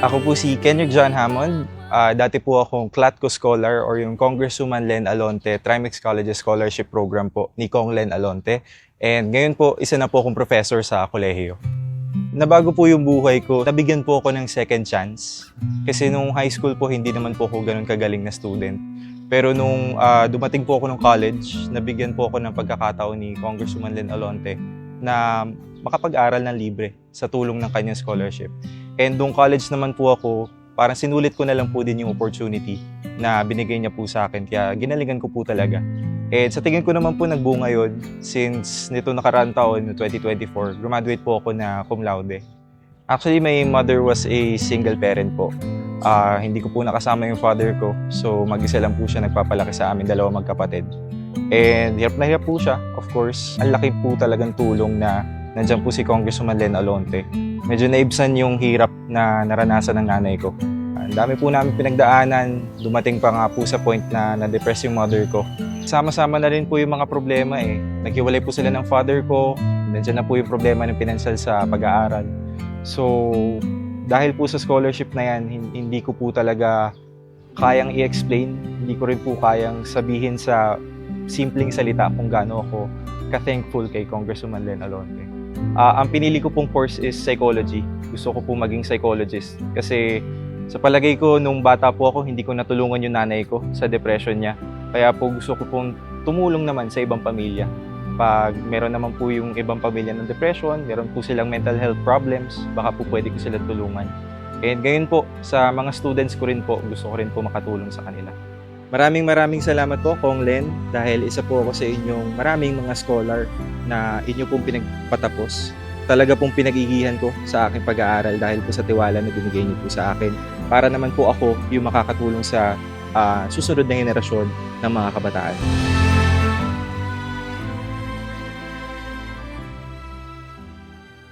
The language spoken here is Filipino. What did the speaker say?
Ako po si Kendrick John Hammond. Ah, dati po akong CLATCO Scholar or yung Congresswoman Len Alonte Trimex College Scholarship Program po ni Kong Len Alonte. And ngayon po, isa na po akong professor sa kolehiyo. Nabago po yung buhay ko. Nabigyan po ako ng second chance. Kasi nung high school po, hindi naman po ako ganun kagaling na student. Pero nung ah, dumating po ako ng college, nabigyan po ako ng pagkakataon ni Congresswoman Len Alonte na makapag-aral ng libre sa tulong ng kanyang scholarship. And nung college naman po ako, parang sinulit ko na lang po din yung opportunity na binigay niya po sa akin. Kaya ginalingan ko po talaga. And sa tingin ko naman po nagbunga yun since nito nakaraan taon, no 2024, graduate po ako na cum laude. Actually, my mother was a single parent po. Ah, hindi ko po nakasama yung father ko. So, mag-isa lang po siya nagpapalaki sa amin, dalawa magkapatid. And hirap na hirap po siya, of course. Ang laki po talagang tulong na nandyan po si Congresswoman Len Alonte. Medyo naibsan yung hirap na naranasan ng nanay ko. Ang dami po namin pinagdaanan, dumating pa nga po sa point na na-depress yung mother ko. Sama-sama na rin po yung mga problema eh. Naghiwalay po sila ng father ko, nandiyan na po yung problema ng financial sa pag-aaral. So, dahil po sa scholarship na yan, hin- hindi ko po talaga kayang i-explain, hindi ko rin po kayang sabihin sa simpleng salita kung gaano ako ka-thankful kay Congresswoman Len Alonte. Ah, ang pinili ko pong course is psychology. Gusto ko po maging psychologist kasi sa palagay ko nung bata po ako hindi ko natulungan yung nanay ko sa depression niya. Kaya po gusto ko pong tumulong naman sa ibang pamilya. Pag meron naman po yung ibang pamilya ng depression, meron po silang mental health problems, baka po pwede ko silang tulungan. And ngayon po, sa mga students ko rin po, gusto ko rin po makatulong sa kanila. Maraming maraming salamat po, Kong Len, dahil isa po ako sa inyong maraming mga scholar na inyo pong pinagpatapos. Talaga pong pinag-igihan ko sa aking pag-aaral dahil po sa tiwala na binigay niyo po sa akin. Para naman po ako yung makakatulong sa ah, susunod na henerasyon ng mga kabataan.